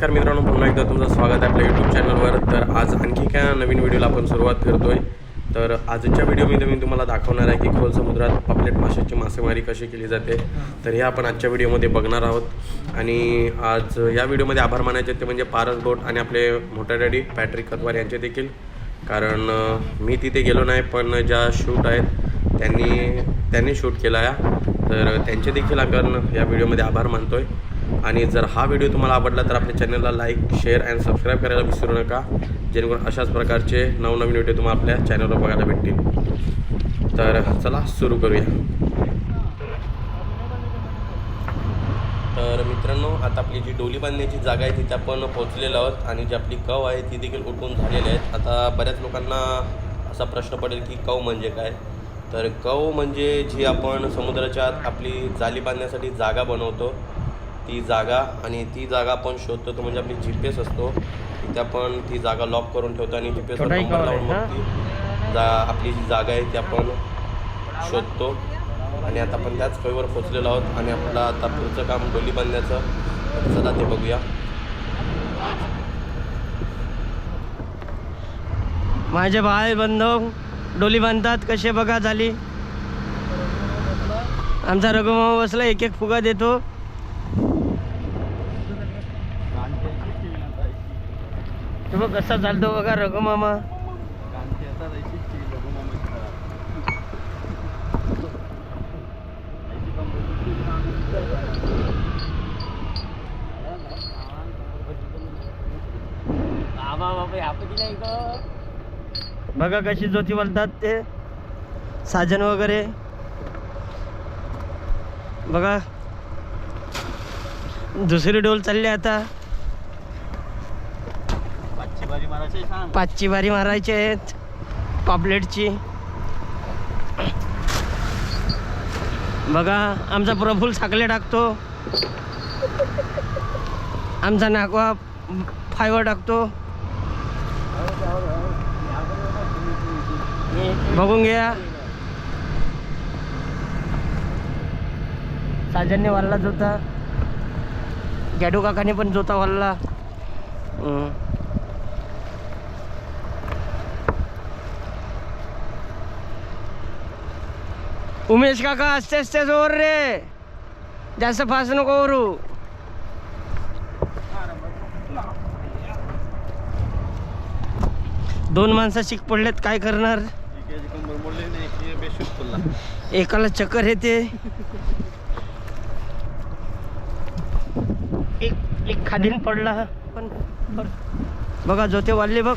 नमस्कार मित्रांनो पुन्हा एकदा तुमचं स्वागत आहे आपल्या यूट्यूब चॅनलवर तर आज आणखी काय नवीन व्हिडिओला आपण सुरुवात करतोय. तर आजच्या व्हिडिओमध्ये मी तुम्हाला दाखवणार आहे की खोल समुद्रात पापलेट माशाची मासेमारी कशी केली जाते. तर हे आपण आजच्या व्हिडिओमध्ये बघणार आहोत. आणि आज या व्हिडिओमध्ये आभार मानायचे ते म्हणजे पारस बोट आणि आपले मोठा डॅडी पॅट्रिक कतवार यांचे देखील. कारण मी तिथे गेलो नाही पण ज्या शूट आहेत त्यांनी त्यांनी शूट केला आहे. तर त्यांचे देखील आपण या व्हिडिओमध्ये आभार मानतोय. आणि जर हा व्हिडिओ तुम्हाला आवडला तर आपल्या चॅनलला लाईक शेअर अँड सबस्क्राईब करायला विसरू नका. जेणेकरून अशाच प्रकारचे नवनवीन व्हिडिओ तुम्हाला आपल्या चॅनलवर बघायला भेटतील. तर चला सुरू करूया. तर मित्रांनो आता आपली जी डोली बांधण्याची जागा आहे तिथे आपण पोहोचलेलो आहोत. आणि जी आपली कव आहे ती देखील उठून झालेली आहेत. आता बऱ्याच लोकांना असा प्रश्न पडेल की कव म्हणजे काय? तर कव म्हणजे जी आपण समुद्राच्या आत आपली जाली बांधण्यासाठी जागा बनवतो. ती जागा आणि ती जागा आपण शोधतो तो म्हणजे आपली जी पी एस असतो. तिथे आपण ती जागा लॉक करून ठेवतो आणि जी पी नंबर cover लावून मग ती जा आपली जी जागा आहे ती आपण शोधतो. आणि आता आपण त्याच कवीवर पोचलेलो आहोत आणि आपलं आता पुढचं काम डोली बांधण्याचं. चला ते बघूया. माझे भाई बंधव डोली बांधतात कसे बघा झाली? आमचा रघुमामा बसला एक एक फुगा देतो. बघ कसा चालतो बघा रघुमामा. बघा कशी ज्योती बोलतात ते. साजन वगैरे. बघा. दुसरी डोल चालली आता. पाचची बारी मारायची आहेत. पापलेटची. बघा आमचा प्रफुल साखले टाकतो. आमचा नाकवा फायवर टाकतो. बघून घ्या. साजनने वाढला जोता. गॅडू काकाने पण जोता वाढला उमेश काका असते असते जोर रे. जास्त फास्ट नको करू. दोन माणसं शिक पडलेत काय करणार? एकाला चक्कर येते. एक एक खादीन पडला. पण बघा जोते वाढले बघ.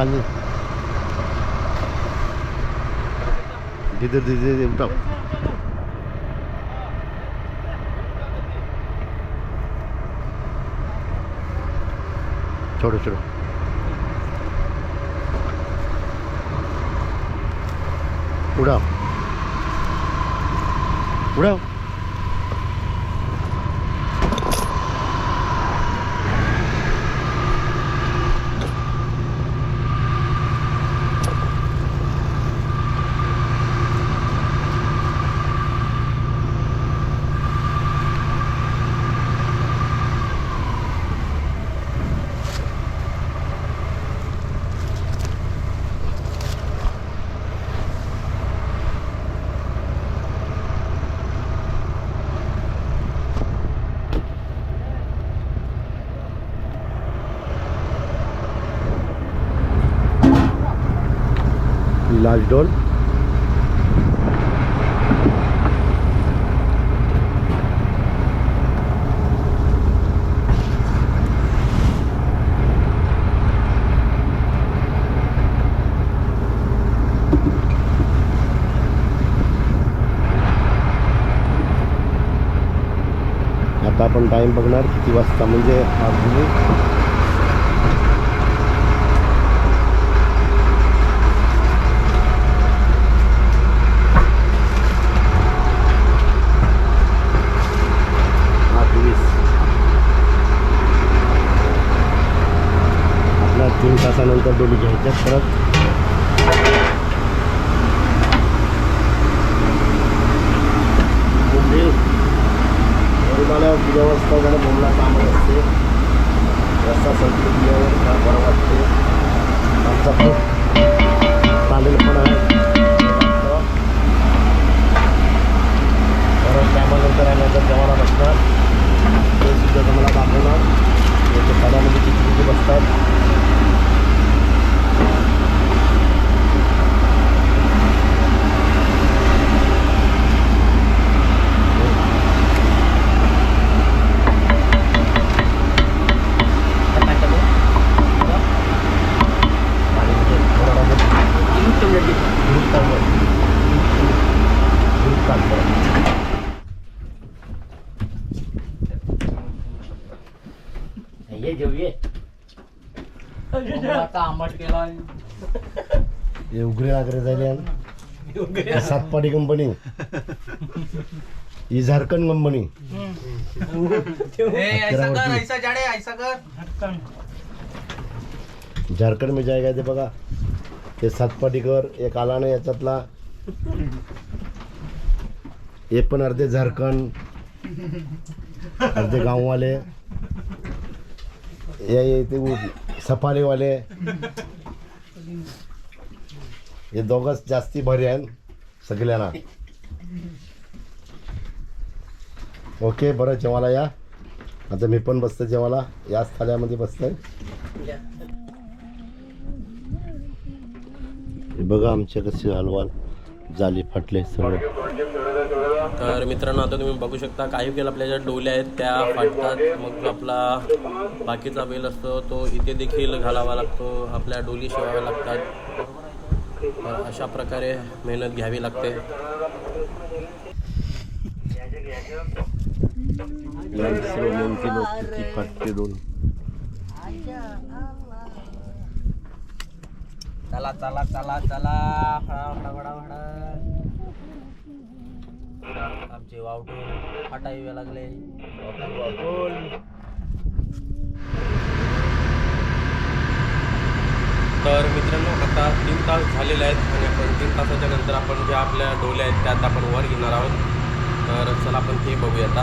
빨리 니들 니들 니들 저러 저러 우라 우라 नाजडोल आता आपण टाईम बघणार किती वाजता म्हणजे अगदी तासानंतर डोली घ्यायच्या परत मुंबई वरुणाला किती वाजता जरा बोलला कामं असते रस्ता संपली दिल्यावर काय बरं वाटते आमचा खूप चालेल पण आहे परत कामानंतर आल्यानंतर जेवायला बसणार ते सुद्धा तुम्हाला दाखवणार याच्या खाण्यामध्ये किती किती बसतात आणि म्हणजे थोडा ग्रुप काढलं ग्रुप काढलं ये जेव ये आंबट केला हे उघडे आग्रे झाले सातपाडी कंपनी. ही झारखंड कंपनी. ऐसा कर ऐसा जाडे ऐसा कर. झारखंड में जायगा ते बघा. ते सातपाटीकर एक आला नाही याच्यातला. हे पण अर्धे झारखंड अर्धे गाववाले. या या ते सफारीवाले हे दोघंच जास्ती भरी आहे सगळ्यांना. ओके बरं जेवायला या. आता मी पण बसतो जेवायला. याच थाल्यामध्ये बसतोय. हे बघा आमच्या कसे हलवाल. जाली फाटले सर्व तर मित्रांनो आता तुम्ही बघू शकता काही वेळ आपल्या ज्या डोल्या आहेत त्या फाटतात. मग आपला बाकीचा वेल असतो तो इथे देखील घालावा लागतो. आपल्या डोली शिवाव्या लागतात. तर अशा प्रकारे मेहनत घ्यावी लागते. फाटते दोन. चला चला चला चला. फळा फळा फळा फळा आमचे वावटून फाटा येऊ लागले. तर मित्रांनो आता तीन तास झालेले आहेत आणि आपण तीन तासाच्या नंतर आपण ज्या आपल्या डोल्या आहेत त्यात आपण वर घेणार आहोत. तर चला आपण ते बघूया आता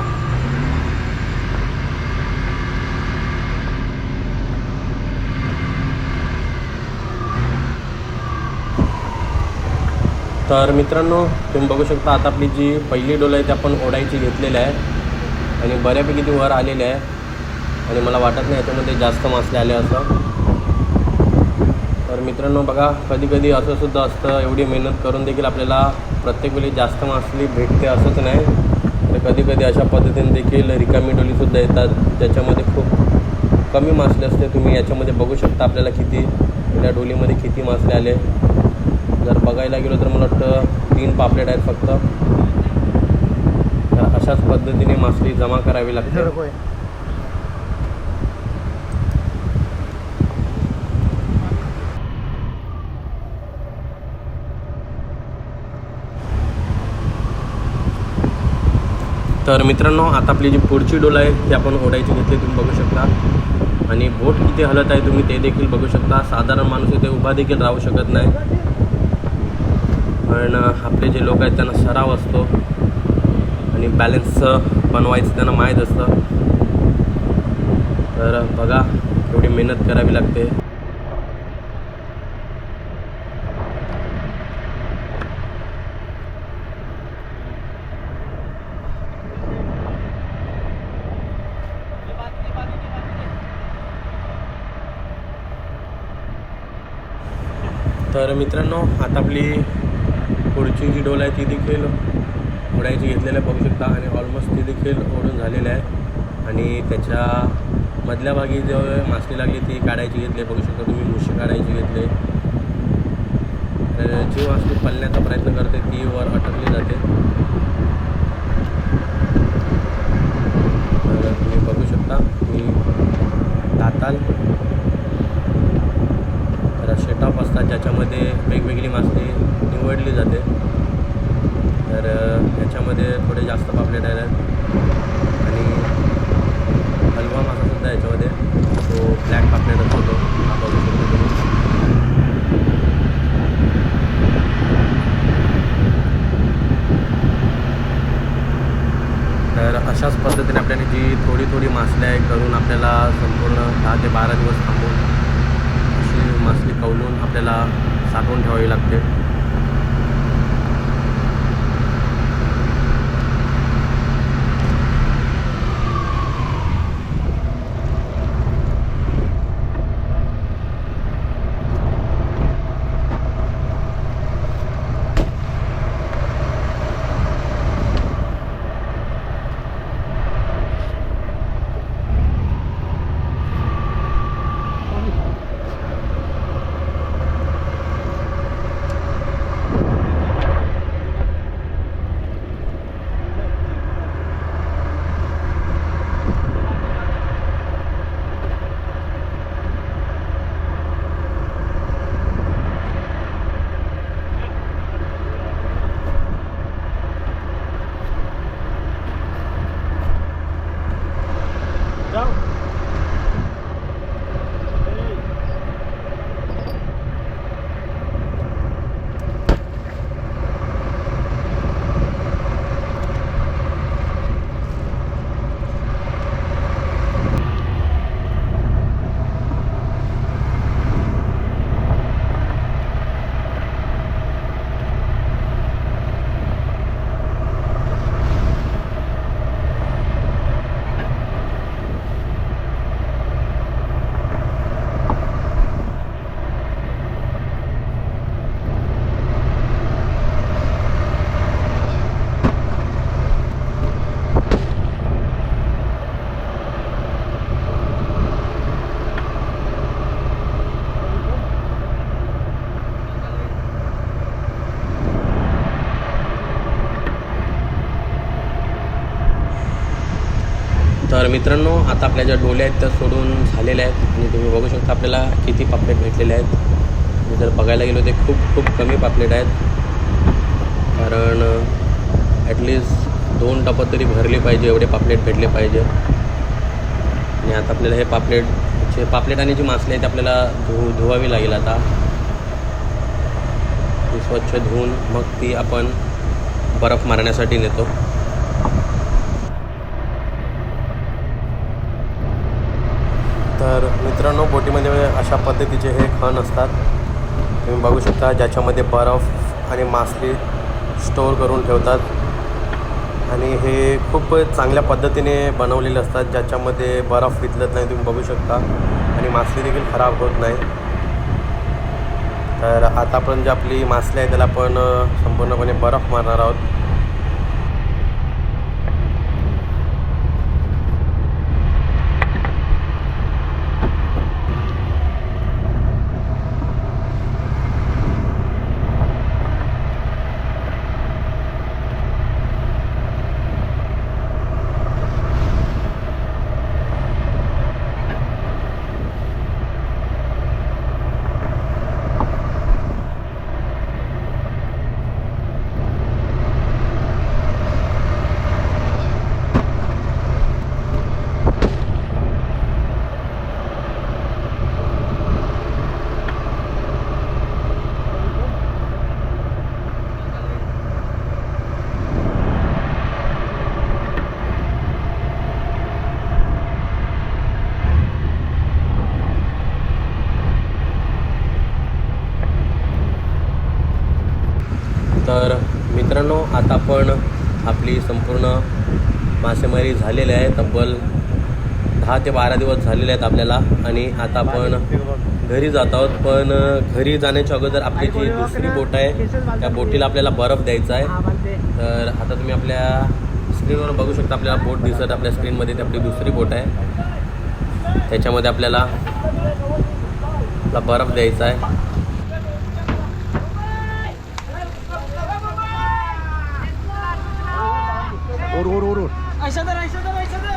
तर मित्रांनो तुम्ही बघू शकता आता आपली जी पहिली डोल आहे ती आपण ओढायची घेतलेली आहे. आणि बऱ्यापैकी ती वर आलेली आहे. आणि मला वाटत नाही याच्यामध्ये जास्त मासे आले असं. तर मित्रांनो बघा कधी कधी असं सुद्धा असतं एवढी मेहनत करून देखील आपल्याला प्रत्येक वेळी जास्त मासली भेटते असंच नाही. तर कधी कधी अशा पद्धतीने देखील रिकामी डोलीसुद्धा येतात ज्याच्यामध्ये खूप कमी मासले असते. तुम्ही याच्यामध्ये बघू शकता आपल्याला किती त्या डोलीमध्ये किती मासले आले. जर बघायला गेलो तर मला वाटतं तीन पापलेट आहेत फक्त. तर अशाच पद्धतीने मासली जमा करावी लागते. तर मित्रांनो आता आपली जी पुढची डोल आहे ती आपण ओढायची घेतली तुम्ही बघू शकता. आणि बोट किती हलत आहे तुम्ही ते देखील बघू शकता. साधारण माणूस इथे उभा देखील राहू शकत नाही. पण आपले जे लोक आहेत त्यांना सराव असतो आणि बॅलन्स बनवायचं त्यांना माहीत असतं. तर बघा थोडी मेहनत करावी लागते. तर मित्रांनो आता आपली पुढची जी डोल आहे ती देखील ओढायची घेतलेल्या बघू शकता आणि ऑलमोस्ट ती देखील ओढून झालेलं आहे. आणि त्याच्या मधल्या भागी जे मासली लागली ती काढायची घेतली. बघू शकता तुम्ही मुशी काढायची घेतली. जी मासली पल्ल्याचा प्रयत्न करते ती वर अटकली जाते. तुम्ही बघू शकता मी दाताल ज्याच्यामध्ये वेगवेगळी मासे निवडली जाते. तर याच्यामध्ये थोडे जास्त पापलेट आहेत. आणि हलवा मासासुद्धा याच्यामध्ये. तो ब्लॅक पापलेट असतो तो. हा बघू शकतो तर अशाच पद्धतीने आपल्याने जी थोडी थोडी मासल्या करून आपल्याला संपूर्ण दहा ते बारा दिवस थांबून मासली कवलून आपल्याला साठवून ठेवावी लागते तर मित्रांनो आता आपल्या ज्या डोल्या आहेत त्या सोडून झालेल्या आहेत. आणि तुम्ही बघू शकता आपल्याला किती पापलेट भेटलेले आहेत. मी जर बघायला गेलो ते खूप खूप कमी पापलेट आहेत. कारण ॲटलिस्ट दोन टपात तरी भरले पाहिजे एवढे पापलेट भेटले पाहिजे. आणि आता आपल्याला हे पापलेट जे पापलेट आणि जी मासली आहेत ती आपल्याला धु धुवावी लागेल आता. ती स्वच्छ धुवून मग ती आपण बर्फ मारण्यासाठी नेतो तर मित्रांनो बोटीमध्ये अशा पद्धतीचे हे खण असतात. तुम्ही बघू शकता ज्याच्यामध्ये बर्फ आणि मासली स्टोअर करून ठेवतात. आणि हे खूप चांगल्या पद्धतीने बनवलेले असतात. ज्याच्यामध्ये बर्फ वितलत नाही तुम्ही बघू शकता. आणि मासली देखील खराब होत नाही. तर आतापर्यंत जी आपली मासली आहे त्याला आपण संपूर्णपणे बर्फ मारणार आहोत तर मित्रांनो आता आपण आपली संपूर्ण मासेमारी झालेली आहे. तब्बल दहा ते बारा दिवस झालेले आहेत आपल्याला. आणि आता आपण घरी जात आहोत. पण घरी जाण्याच्या अगोदर आपली जी दुसरी बोट आहे त्या बोटीला आपल्याला बर्फ द्यायचा आहे. तर आता तुम्ही आपल्या स्क्रीनवर बघू शकता आपल्याला बोट दिसत आपल्या स्क्रीनमध्ये ती आपली दुसरी बोट आहे. त्याच्यामध्ये आपल्याला बर्फ द्यायचा आहे ओर ओर ओर ओर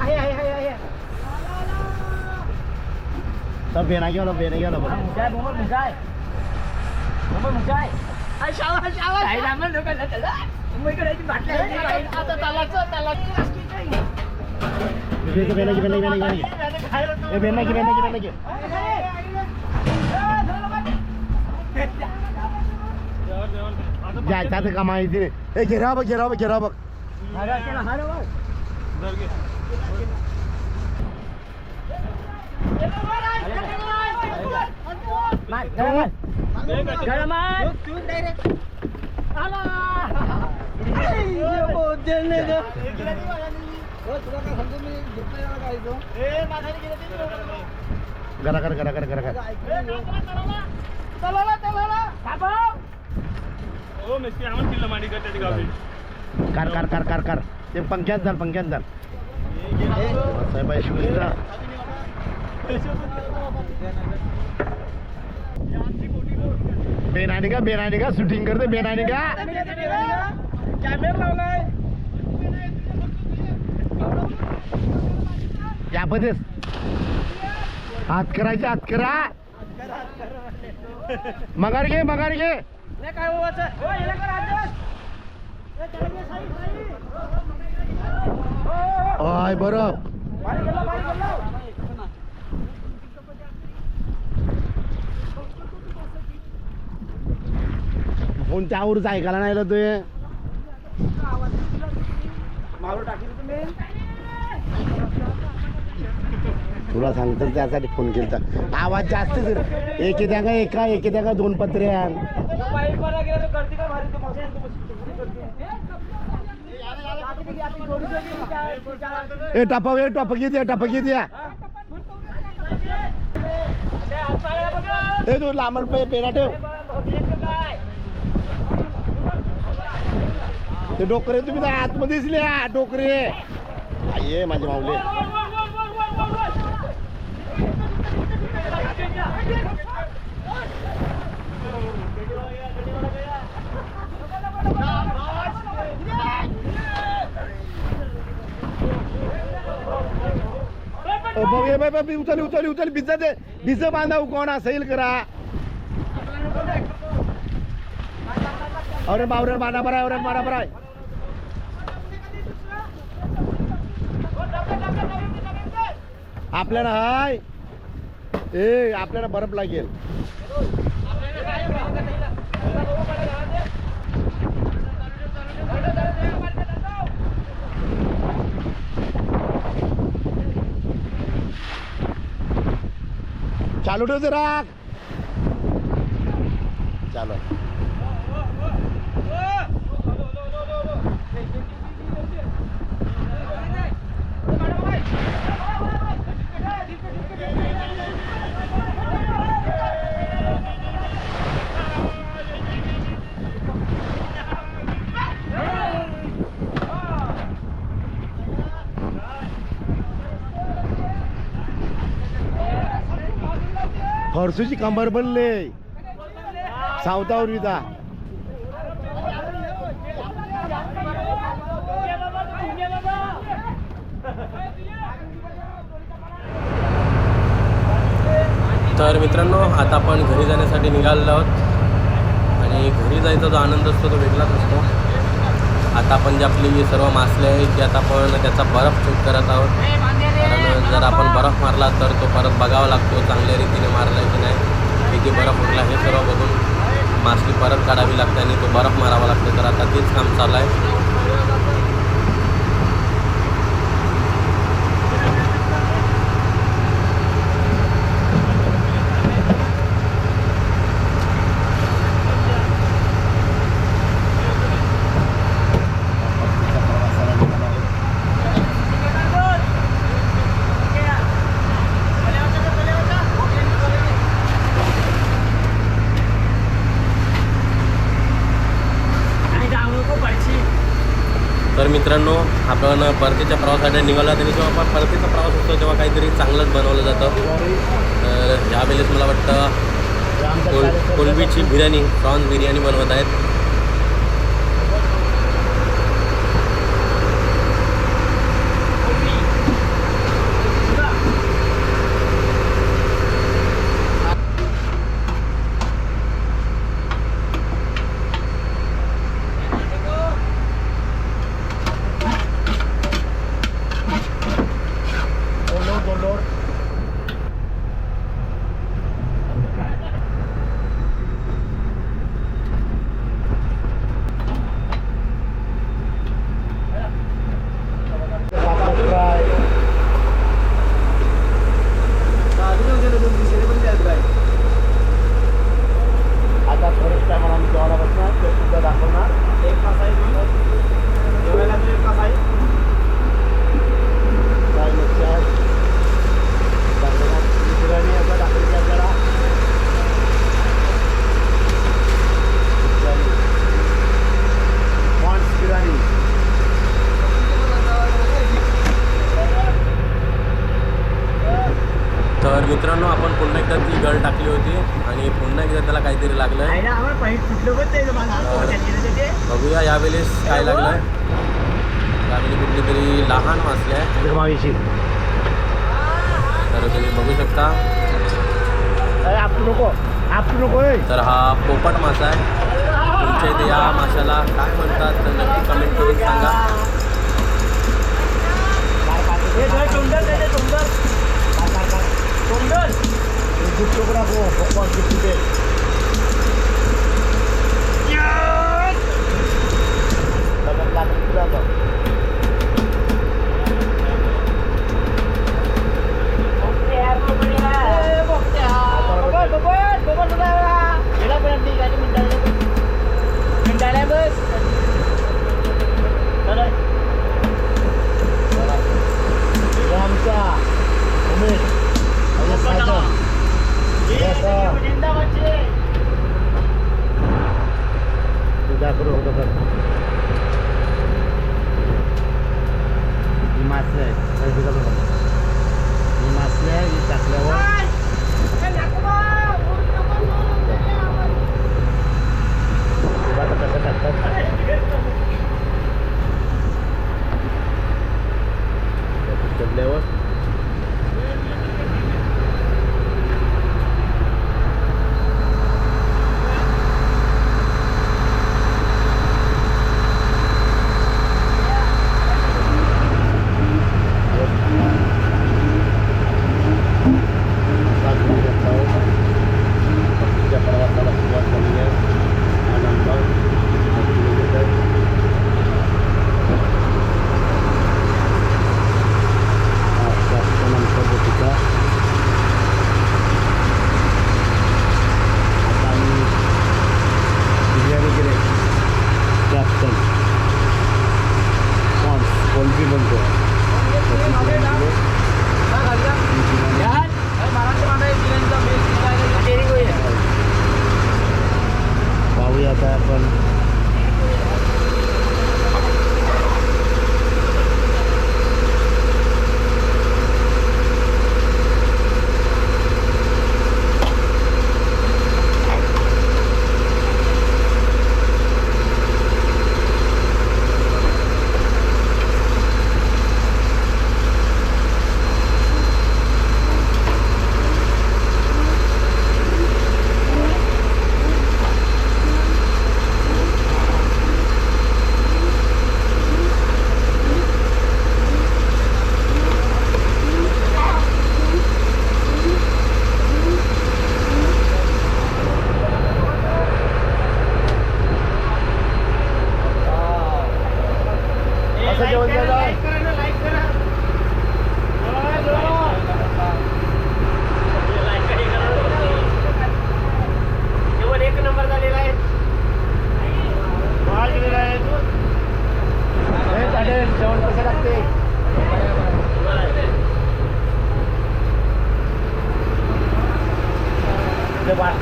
आहे आहे आहे आहे. बेना गेला बेना गेला. आता बेना बेना की बेना की बेना की बेना की ए बेना की बेना की बेना की जायचा तर कमाई ए घेरा बघ घेरा बघ घेरा बघ. घरा कर घरा कर घरा कर कर कर कर ते पंख्यात जाल पंख्यात जाल. बेनानी का बेनानी का शूटिंग करते बेनानी का या पदेस हात करायचे हात करा. मगार घे मगार घे. आय बरं. फोन त्यावरच ऐकायला नाही आलं तुझे तुला सांगतो त्यासाठी फोन केला आवाज जास्त एक द्या का एका एक द्या का दोन पत्र्या ए टापा ए टापा किती आहे टापा किती आहे ए तू लांबल पे पेरा ठेव. ते डोकरे तुम्ही त्या आतमध्ये दिसल्या डोकरे. ये माझे माऊले ओ, बघ ए, बघ, बघ, उचल उचल उचल बिज दे. बिज बांधाव कोण असेल करा. अरे बावरे बाणा बरा अरे बाणा बरा आपल्याला हाय. ए आपल्याला बर्फ लागेल. चालू ठेव जरा चालू फरसूची कंबर बनले. सावतावर विदा तर मित्रांनो आता आपण घरी जाण्यासाठी निघालेलो आहोत. आणि घरी जायचा जो आनंद असतो तो वेगळाच असतो. आता आपण जी आपली सर्व मासले आहेत ते आता आपण त्याचा बर्फ चेक करत आहोत. जर आपण बर्फ मारला तर तो परत बघावा लागतो चांगल्या रीतीने मारला की नाही. किती बर्फ उरला हे सर्व बघून मासली परत काढावी लागते आणि तो बर्फ मारावा लागतो. तर आता तेच काम चालू आहे तर मित्रांनो आपण परतीच्या प्रवासासाठी निघाला तरी जेव्हा आपण परतीचा प्रवास होतो तेव्हा काहीतरी चांगलंच बनवलं जातं. तर यावेळेस मला वाटतं कोल कोलबीची बिर्याणी प्रॉन्स बिर्याणी बनवत आहेत मित्रांनो आपण पुन्हा एकदा ती गळ टाकली होती आणि पुन्हा एकदा त्याला काहीतरी लागलं आहे बघूया यावेळेस काय लागलं आहे यावेळी कुठली तरी आहे मागेशी तर तुम्ही बघू शकता. आपू नको. आपू नको. तर हा पोपट मासा आहे. तुमच्या इथे या माशाला काय म्हणतात तर नक्की कमेंट करून सांगा. दूध नको टाकू पप्पा दूध तिथे लागत लागत तुला आता. हे आमचा उमेश आणि साजन. हे असं. तुझ्या करू होतं तर. ही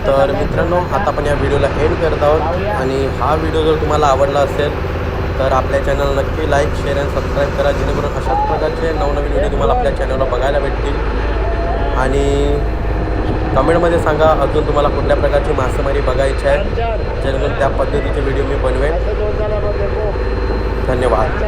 तर मित्रांनो आता आपण या व्हिडिओला एंड करत आहोत. आणि हा व्हिडिओ जर तुम्हाला आवडला असेल तर आपल्या चॅनल नक्की लाईक शेअर आणि सबस्क्राईब करा. जेणेकरून अशाच प्रकारचे नवनवीन व्हिडिओ तुम्हाला आपल्या चॅनलला बघायला भेटतील. आणि कमेंटमध्ये सांगा अजून तुम्हाला कुठल्या प्रकारची मासेमारी बघायची आहे. जेणेकरून त्या पद्धतीचे व्हिडिओ मी बनवेन. धन्यवाद.